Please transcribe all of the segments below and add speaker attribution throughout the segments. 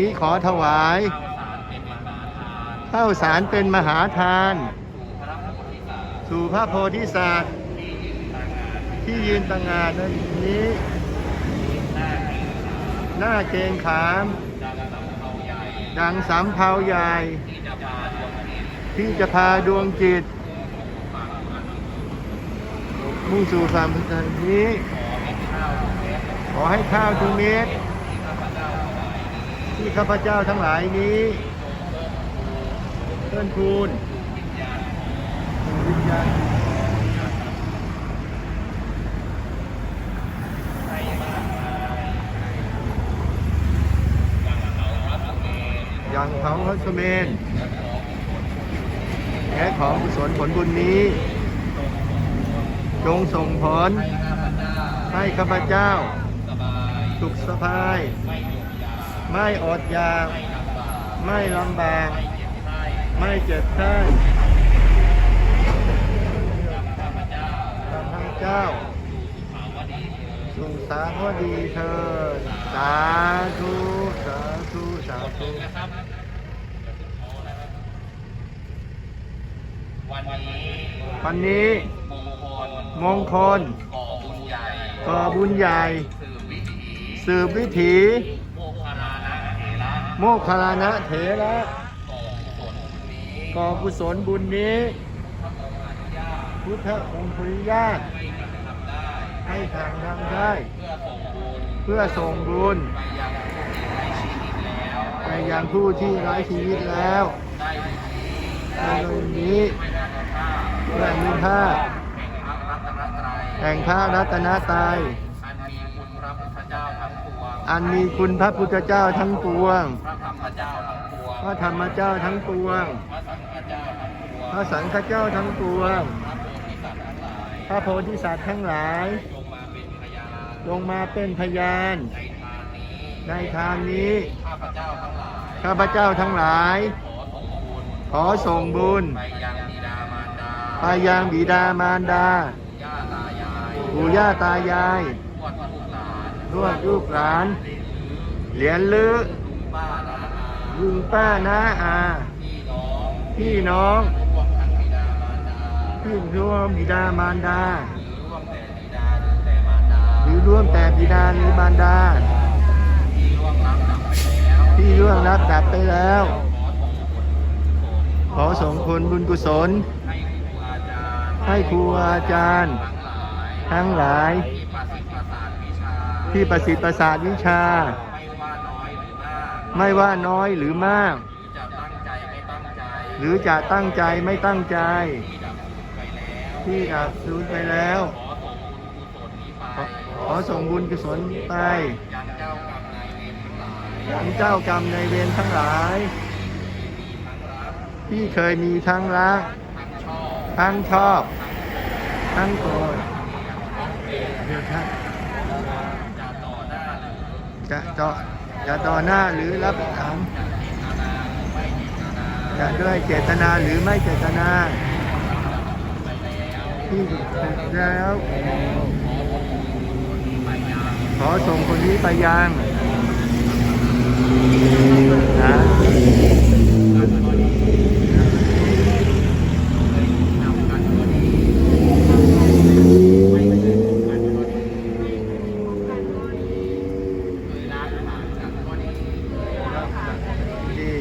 Speaker 1: นี้ขอถวาย
Speaker 2: ข้าวสารเป็นมหาทาน
Speaker 1: ข้าสารเป็นมหาทาน
Speaker 2: สู่พระโพธิสัตว์ที่ยืนต่างงานนนี้
Speaker 1: หน้าเกงขาม ดังสาใหญ่
Speaker 2: ดังสำเภาใหญ่
Speaker 1: ที่จะพาดวงจิต มุ่งสู่ความพันนี้
Speaker 2: ขอให้ข้าวทุกเม็ด
Speaker 1: ขอให้ข้าวทุกเม็ด
Speaker 2: ที่ข้าพเจ้า
Speaker 1: ทั้งหลายนี้
Speaker 2: เพิ่มคูณ
Speaker 1: วิญญาณ
Speaker 2: อย่างเขาพระสเมนและของกุศลผลบุญนี้ จงส่งผล
Speaker 1: ให้ข้าพเจ้า
Speaker 2: ให้ข้าพเจ้า
Speaker 1: สบาย
Speaker 2: สุขสบาย
Speaker 1: ไม่หยุดยา
Speaker 2: ไม่อดอยาก
Speaker 1: ไม่ลำบาก
Speaker 2: ไม่ลำบาก
Speaker 1: ไม่เจ็บไข้
Speaker 2: ไม่เจ็บไข้
Speaker 1: ข้าพเจ้า
Speaker 2: ข้าพเจ้า
Speaker 1: ภาวดีเถิด
Speaker 2: สุขสาวดีเธอญสาธุสาธุสาธุ
Speaker 1: นะครับวันนี้
Speaker 2: วันนี้
Speaker 1: มงคล
Speaker 2: มงคล
Speaker 1: ก่อบุญใหญ่
Speaker 2: ก่อบุญใหญ่
Speaker 1: สืบวิถี
Speaker 2: สืบวิถี
Speaker 1: โมคคารานะเถระ
Speaker 2: โมคคลานะเถระ
Speaker 1: ก่อกุศลบุญนี้
Speaker 2: พุทธองค์ปริญาต
Speaker 1: ให้ทา
Speaker 2: งทำได้
Speaker 1: เพื่อส่งบุญไปยังผู้ที่ไร้ชีวิตแล้ว
Speaker 2: ไปยังผู้ที่ไร้ชีวิตแล้ว
Speaker 1: ได้บุญนี้
Speaker 2: ในนี้
Speaker 1: ด้วยมีค่า
Speaker 2: แห่งพระรัตนตรัย
Speaker 1: แห่งพระรัตนตรัย
Speaker 2: อันมีคุณพระพุทธเจ้าทั้งปวง
Speaker 1: อันมีคุณพระพุทธเจ้าทั้งปวง
Speaker 2: พระธรรมเจ้าทั้งปวง
Speaker 1: พระธรรมเจ้าทั้งปวง
Speaker 2: พระสังฆเจ้าทั้งปวง
Speaker 1: พระสังฆเจ้าทั้งปวง
Speaker 2: พระโพธิสัตว์ทั้งหลาย
Speaker 1: พระโพธิสัตว์ทั้งหลาย
Speaker 2: ลงมาเป็นพยาน
Speaker 1: ลงมาเป็นพยาน
Speaker 2: ในทางนี้
Speaker 1: ในทางนี้
Speaker 2: ข้าพเจ้าทั้งหลาย
Speaker 1: ข้าพเจ้าทั้งหลาย
Speaker 2: ขอส่งบุญ
Speaker 1: ไปยังบิดามารดา
Speaker 2: ไปยังบิดามารดา
Speaker 1: ปู่ย่าตายาย น
Speaker 2: วดลูกหลาน เหรียญลือ
Speaker 1: ลุงป้าน้าอา
Speaker 2: ลุงป้าน้าอา
Speaker 1: พี่น้อง
Speaker 2: พี่น้องพี่ร่วมบิดามารดา
Speaker 1: หรือร่วมแต่บิดาหรือแต่มารดา
Speaker 2: หรือร่วมแต่บิดาหรือมารดา
Speaker 1: ที่ล่วงลับดับไปแล้ว ขอส่งผลบุญกุศล
Speaker 2: ของผลบุญกุศล
Speaker 1: ให้ครูอาจารย์ ทั้งหลาย
Speaker 2: ทั้งหลาย
Speaker 1: ที่ประสิทธิ์ประสาทวิชา
Speaker 2: ที่ประสิทธิ์ประสาทวิชา
Speaker 1: ไม่ว่าน้อยหรือมาก
Speaker 2: ไม่ว่าน้อยหรือมาก
Speaker 1: หรือจะตั้งใจไม่ตั้งใจ
Speaker 2: หรือจะตั้งใจไม่ตั้งใจ
Speaker 1: ที่ดับสูญไปแล้ว
Speaker 2: ที่ดับสูญไปแล้ว
Speaker 1: ขอส่งบุญกุศลนี้ไป
Speaker 2: ขอขอส่งบุญกุศลนี้ไป
Speaker 1: ยังเจ้ากรรมนายเวรทั้งหลาย
Speaker 2: ยังเจ้ากรรมในเวรทั้งหลาย
Speaker 1: ทั้งรัก
Speaker 2: ที่เคยมีทั้งรัก
Speaker 1: ทั้งชอบ
Speaker 2: ทั้งชอบทั้งโกรธเดี๋ยวครับ
Speaker 1: จะต่อ
Speaker 2: จะเจาะจะต่อหน้าหรือรับหลัง
Speaker 1: จะเจตนามจะ
Speaker 2: ด้วยเจตนาหรือไม่เจตนาที่ถูกแล้วขอส่งคนนี้ไปยังนะดี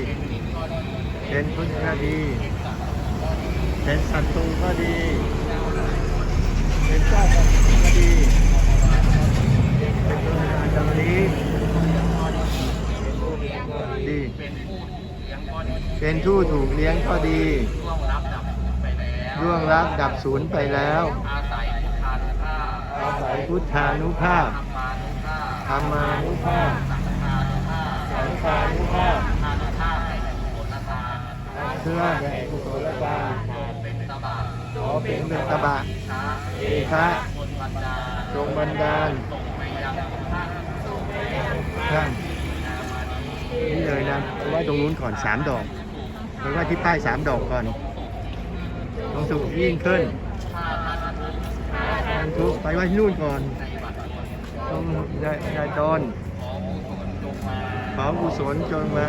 Speaker 2: เป็ นพุทธก็ดีเป็นศัตรูก็ดีเป็นเจ้าก็ดีเป็นตัวงานดังนี้ดี
Speaker 1: เป็นผู้ถูกเลี้ยงก็ดี
Speaker 2: เป็นทูตถูกเลี้ยงก็ดี
Speaker 1: ร่วงรับดับสูญไปแล้ว
Speaker 2: ร่วงรับดับสูญไปแล้ว
Speaker 1: อาศัยพุทธานุภาพ
Speaker 2: อาศัยพุทธานุภาพ
Speaker 1: ธรรมานุภาพ
Speaker 2: ธรรมานุภาพ
Speaker 1: สังฆานุภาพ
Speaker 2: สังฆานุภาพแห่งกุศลทาน
Speaker 1: เพื่อแห่งกุศลทา
Speaker 2: ตบะ
Speaker 1: ขอเป็นเมตตาบะ
Speaker 2: ช้า
Speaker 1: เอคะ
Speaker 2: คนบรรดา
Speaker 1: จงบันดาล
Speaker 2: ส่งไปยังท่านส่ง
Speaker 1: นี่เลยนะไปไว้ตรงนู้นก่อนสามดอกไปไหว้ที่ป้ายสามดอกก่อนลงสู่ยิ่งขึ้นท่านทุกไปไหว้ที่นู่นก่อนตรงยายยายดอน
Speaker 2: ขอกุศลจงมา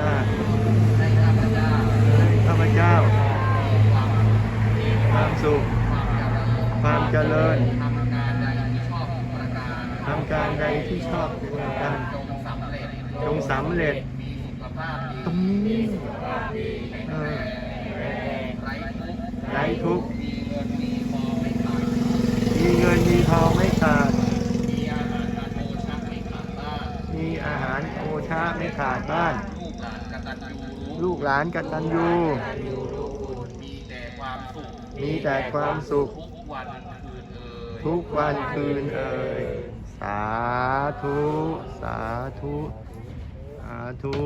Speaker 1: ข้า
Speaker 2: พเจ้า
Speaker 1: ความสุข ความเจริญ
Speaker 2: ทำการใดที่ชอบประการ
Speaker 1: ทำการใดที่ชอบประการ
Speaker 2: จงสำเร็จ
Speaker 1: จงสำเร็จ
Speaker 2: มีสุขภาพ
Speaker 1: ตรงนี้
Speaker 2: ไร้ทุกข์มีเงินมีทองไม่ขาด
Speaker 1: มีเงินมีทองไม่ขาด
Speaker 2: มีอาหารโอชาไม่ขาดบ้าน
Speaker 1: มีอาหารโอชาไม่ขาดบ้าน
Speaker 2: ลูกหลานกตัญญู
Speaker 1: ลูกหลานกตัญญู
Speaker 2: มีแต่ความสุข
Speaker 1: มีแต่ความสุข
Speaker 2: ทุกวันคืนเอ่ย
Speaker 1: ทุกวันคืนเอ่ยสาธุ สาธุ สาธุ